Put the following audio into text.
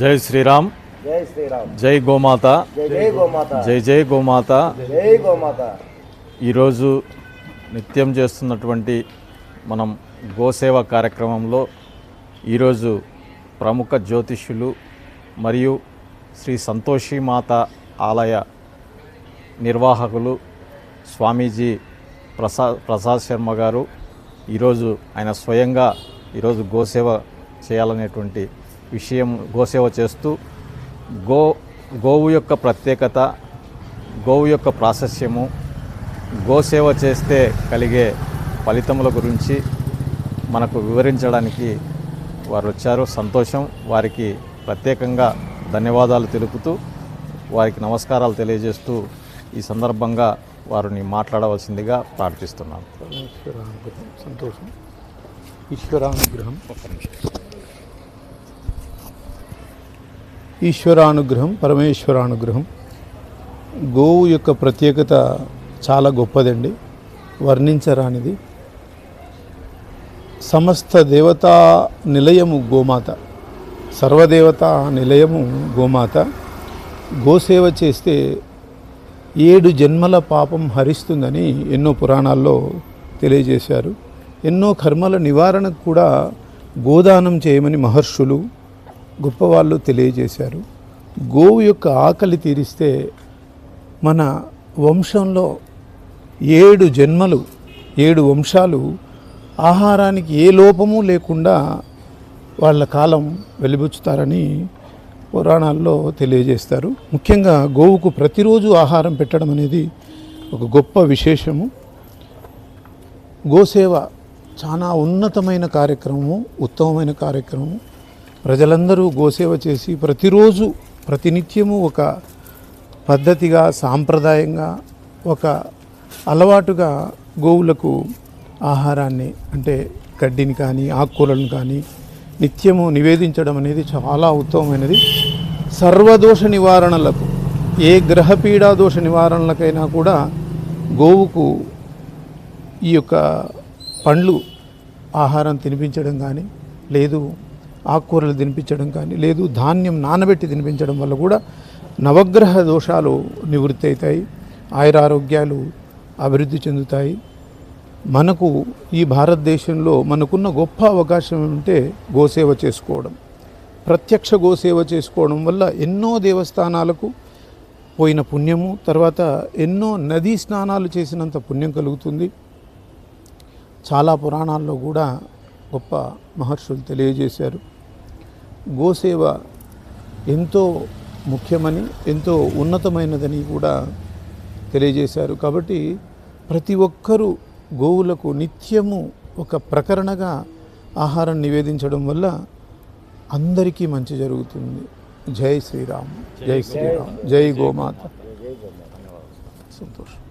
జై శ్రీరామ్. జై శ్రీరామ్. జై గోమాత. జై జై గోమాత. జై జై గోమాత. జై గోమాత. ఈరోజు నిత్యం చేస్తున్నటువంటి మనం గోసేవ కార్యక్రమంలో ఈరోజు ప్రముఖ జ్యోతిష్యులు మరియు శ్రీ సంతోషి మాత ఆలయ నిర్వాహకులు స్వామీజీ ప్రసా ప్రసాద్ శర్మ గారు. ఈరోజు ఆయన స్వయంగా ఈరోజు గోసేవ చేయాలనేటువంటి విషయం గోసేవ చేస్తూ గో గోవు యొక్క ప్రత్యేకత గోవు యొక్క ప్రాశస్యము గోసేవ చేస్తే కలిగే ఫలితముల గురించి మనకు వివరించడానికి వారు వచ్చారు సంతోషం. వారికి ప్రత్యేకంగా ధన్యవాదాలు తెలుపుతూ వారికి నమస్కారాలు తెలియజేస్తూ ఈ సందర్భంగా వారిని మాట్లాడవలసిందిగా ప్రార్థిస్తున్నాను ఈశ్వరానుగ్రహం సంతోషం. ఈశ్వరానుగ్రహం. ఈశ్వరానుగ్రహం పరమేశ్వరానుగ్రహం. గోవు యొక్క ప్రత్యేకత చాలా గొప్పదండి. వర్ణించరానిది. సమస్త దేవతా నిలయము గోమాత. సర్వదేవతా నిలయము గోమాత. గోసేవ చేస్తే ఏడు జన్మల పాపం హరిస్తుందని ఎన్నో పురాణాల్లో తెలియజేశారు. ఎన్నో కర్మల నివారణకు కూడా గోదానం చేయమని మహర్షులు గొప్పవాళ్ళు తెలియజేశారు. గోవు యొక్క ఆకలి తీరిస్తే మన వంశంలో ఏడు జన్మలు ఏడు వంశాలు ఆహారానికి ఏ లోపము లేకుండా వాళ్ళ కాలం వెలిబుచ్చుతారని పురాణాల్లో తెలియజేస్తారు. ముఖ్యంగా గోవుకు ప్రతిరోజు ఆహారం పెట్టడం అనేది ఒక గొప్ప విశేషము. గోసేవ చాలా ఉన్నతమైన కార్యక్రమము ఉత్తమమైన కార్యక్రమము. ప్రజలందరూ గోసేవ చేసి ప్రతిరోజు ప్రతినిత్యము ఒక పద్ధతిగా సాంప్రదాయంగా ఒక అలవాటుగా గోవులకు ఆహారాన్ని అంటే గడ్డిని కానీ ఆకుకూరలను కానీ నిత్యము నివేదించడం అనేది చాలా ఉత్తమమైనది. సర్వదోష నివారణలకు ఏ గ్రహపీడా దోష నివారణలకైనా కూడా గోవుకు ఈ యొక్క పండ్లు ఆహారం తినిపించడం కానీ లేదు ఆకుకూరలు తినిపించడం కానీ లేదు ధాన్యం నానబెట్టి తినిపించడం వల్ల కూడా నవగ్రహ దోషాలు నివృత్తి అవుతాయి ఆయురారోగ్యాలు అభివృద్ధి చెందుతాయి. మనకు ఈ భారతదేశంలో మనకున్న గొప్ప అవకాశం ఏమంటే గోసేవ చేసుకోవడం. ప్రత్యక్ష గోసేవ చేసుకోవడం వల్ల ఎన్నో దేవస్థానాలకు పోయిన పుణ్యము తర్వాత ఎన్నో నదీ స్నానాలు చేసినంత పుణ్యం కలుగుతుంది. చాలా పురాణాల్లో కూడా గొప్ప మహర్షులు తెలియజేశారు. గోసేవ ఎంతో ముఖ్యమని ఎంతో ఉన్నతమైనదని కూడా తెలియజేశారు. కాబట్టి ప్రతి ఒక్కరూ గోవులకు నిత్యము ఒక ప్రకరణగా ఆహారం నివేదించడం వల్ల అందరికీ మంచి జరుగుతుంది. జై శ్రీరామ్. జై శ్రీరామ్. జై గోమాత. సంతోషం.